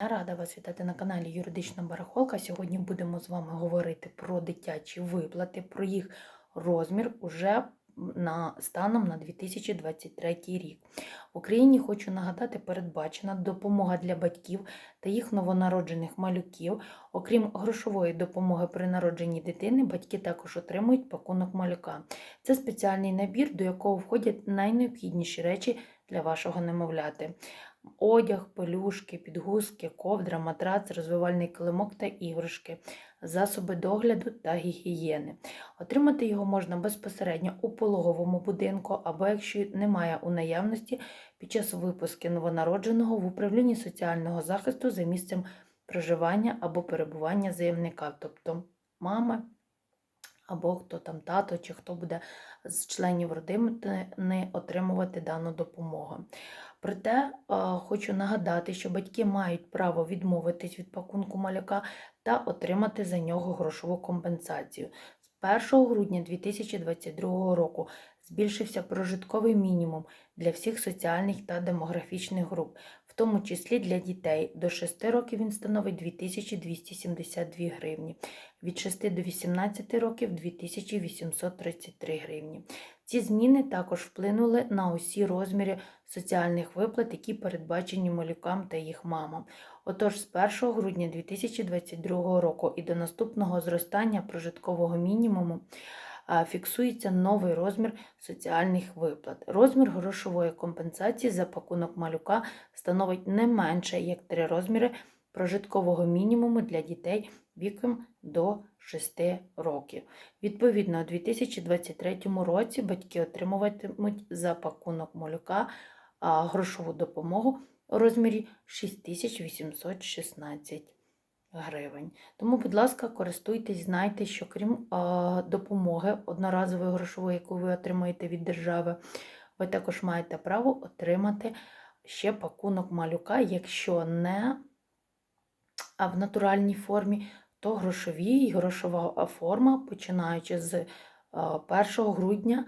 Рада вас вітати на каналі Юридична Барахолка. Сьогодні будемо з вами говорити про дитячі виплати, про їх розмір уже на станом на 2023 рік. В Україні хочу нагадати, передбачена допомога для батьків та їх новонароджених малюків. Окрім грошової допомоги при народженні дитини, батьки також отримують пакунок малюка. Це спеціальний набір, до якого входять найнеобхідніші речі для вашого немовляти одяг, пелюшки, підгузки, ковдра, матрац, розвивальний килимок та іграшки, засоби догляду та гігієни. Отримати його можна безпосередньо у пологовому будинку або якщо немає у наявності під час випуску новонародженого в управлінні соціального захисту за місцем проживання або перебування заявника, тобто мама. Або хто там тато, чи хто буде з членів родини отримувати дану допомогу. Проте е, хочу нагадати, що батьки мають право відмовитись від пакунку малюка та отримати за нього грошову компенсацію. З 1 грудня 2022 року збільшився прожитковий мінімум для всіх соціальних та демографічних груп, в тому числі для дітей. До 6 років він становить 2272 гривні, від 6 до 18 років 2833 гривні. Ці зміни також вплинули на усі розміри соціальних виплат, які передбачені малюкам та їх мамам. Отож, з 1 грудня 2022 року і до наступного зростання прожиткового мінімуму фіксується новий розмір соціальних виплат. Розмір грошової компенсації за пакунок малюка становить не менше як три розміри прожиткового мінімуму для дітей віком до 6 років. Відповідно, у 2023 році батьки отримуватимуть за пакунок малюка грошову допомогу у розмірі 6816 гривень. Тому, будь ласка, користуйтесь, знайте, що крім допомоги одноразової грошової, яку ви отримаєте від держави, ви також маєте право отримати ще пакунок малюка, якщо не в натуральній формі, то грошові і грошова форма, починаючи з 1 грудня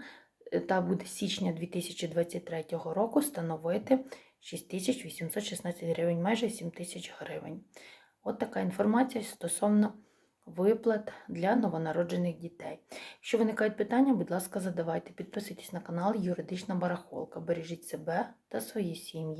е, та буде січня 2023 року, становити 6816 гривень, майже 7 тисяч гривень. От така інформація стосовно виплат для новонароджених дітей. Якщо виникають питання, будь ласка, задавайте. Підписуйтесь на канал Юридична Барахолка. Бережіть себе та свої сім'ї.